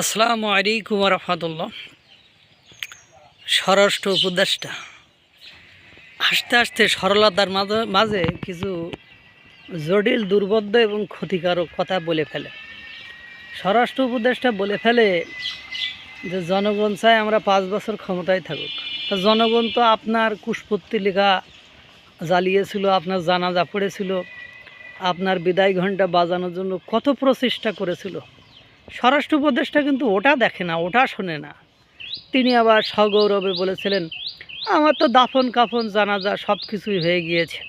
আসসালামু আলাইকুম রহমতুল্লাহ। স্বরাষ্ট্র উপদেষ্টা, আস্তে আস্তে সরলতার মাঝে কিছু জটিল, দুর্বোধ্য এবং ক্ষতিকারক কথা বলে ফেলে। স্বরাষ্ট্র উপদেষ্টা বলে ফেলে যে, জনগণ চায় আমরা পাঁচ বছর ক্ষমতায় থাকুক। তা জনগণ তো আপনার কুশপত্তি লেখা জ্বালিয়েছিল, আপনার জানাজা পড়েছিল, আপনার বিদায় ঘণ্টা বাজানোর জন্য কত প্রচেষ্টা করেছিল। স্বরাষ্ট্র উপদেষ্টা কিন্তু ওটা দেখে না, ওটা শোনে না। তিনি আবার সগৌরবে বলেছিলেন, আমার তো দাফন কাফন, জানাজা সব কিছুই হয়ে গিয়েছে।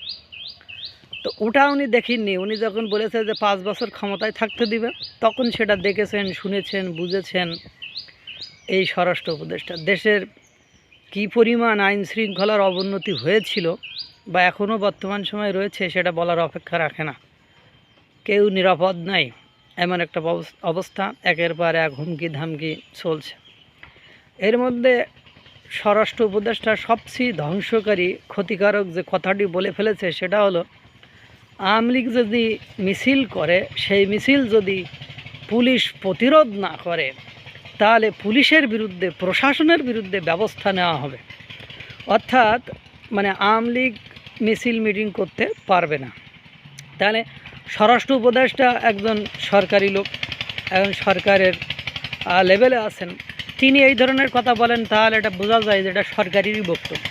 তো ওটা উনি দেখিনি উনি যখন বলেছে যে পাঁচ বছর ক্ষমতায় থাকতে দিবে তখন সেটা দেখেছেন, শুনেছেন, বুঝেছেন এই স্বরাষ্ট্র উপদেষ্টা। দেশের কী পরিমাণ আইন শৃঙ্খলার অবনতি হয়েছিল বা এখনও বর্তমান সময় রয়েছে, সেটা বলার অপেক্ষা রাখে না। কেউ নিরাপদ নাই। এমন একটা অবস- অবস্থা, একের পর এক হুমকি ধামকি চলছে। এর মধ্যে স্বরাষ্ট্র উপদেষ্টা সবচেয়ে ধ্বংসকারী, ক্ষতিকারক যে কথাটি বলে ফেলেছে সেটা হলো, আওয়ামী লীগ যদি মিছিল করে, সেই মিছিল যদি পুলিশ প্রতিরোধ না করে, তাহলে পুলিশের বিরুদ্ধে, প্রশাসনের বিরুদ্ধে ব্যবস্থা নেওয়া হবে। অর্থাৎ মানে আওয়ামী লীগ মিছিল মিটিং করতে পারবে না। তাহলে স্বরাষ্ট্র উপদেষ্টা একজন সরকারি লোক এখন সরকারের লেভেলে আছেন। তিনি এই ধরনের কথা বলেন, তাহলে এটা বোঝা যায় যে এটা সরকারেরই বক্তব্য।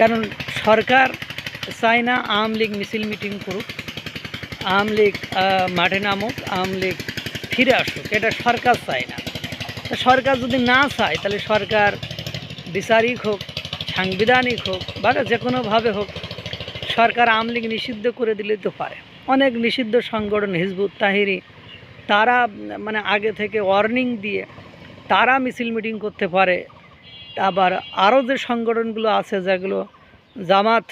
কারণ সরকার চায় না আওয়ামী লীগ মিছিল মিটিং করুক, আওয়ামী লীগ মাঠে নামুক, আওয়ামী লীগ ফিরে আসুক। এটা সরকার চায় না। সরকার যদি না চায়, তাহলে সরকার বিচারিক হোক, সাংবিধানিক হোক, বা যে কোনোভাবে হোক, সরকার আওয়ামী লীগ নিষিদ্ধ করে দিলে তো পারে। অনেক নিষিদ্ধ সংগঠন, হিজবুত তাহিরি, তারা মানে আগে থেকে ওয়ার্নিং দিয়ে তারা মিছিল মিটিং করতে পারে। আবার আরও যে সংগঠনগুলো আছে, যেগুলো জামাত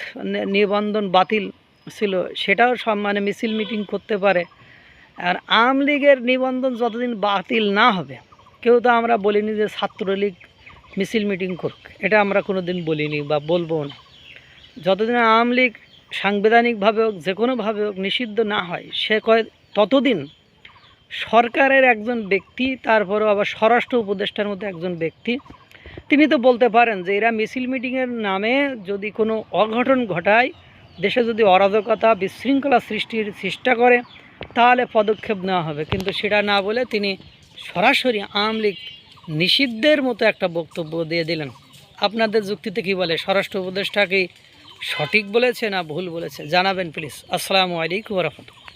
নিবন্ধন বাতিল ছিল, সেটাও সব মানে মিছিল মিটিং করতে পারে। আর আওয়ামী লীগের নিবন্ধন যতদিন বাতিল না হবে, কেউ তো আমরা বলিনি যে ছাত্রলীগ মিছিল মিটিং করুক। এটা আমরা কোনো দিন বলিনি বা বলব না। যতদিন আওয়ামী লীগ সাংবিধানিকভাবে হোক, যে কোনোভাবে হোক নিষিদ্ধ না হয়, সে কয় ততদিন সরকারের একজন ব্যক্তি, তারপরেও আবার স্বরাষ্ট্র উপদেষ্টার মধ্যে একজন ব্যক্তি, তিনি তো বলতে পারেন যে এরা মিছিল মিটিংয়ের নামে যদি কোনো অঘটন ঘটায়, দেশে যদি অরাজকতা বিশৃঙ্খলা সৃষ্টির চেষ্টা করে, তাহলে পদক্ষেপ নেওয়া হবে। কিন্তু সেটা না বলে তিনি সরাসরি আওয়ামী লীগ নিষিদ্ধের মতো একটা বক্তব্য দিয়ে দিলেন। আপনাদের যুক্তিতে কি বলে? স্বরাষ্ট্র উপদেষ্টা কি সঠিক বলেছে না ভুল বলেছে? জানাবেন প্লিজ আসসালামু আলাইকুম রহমতুল্লাহ।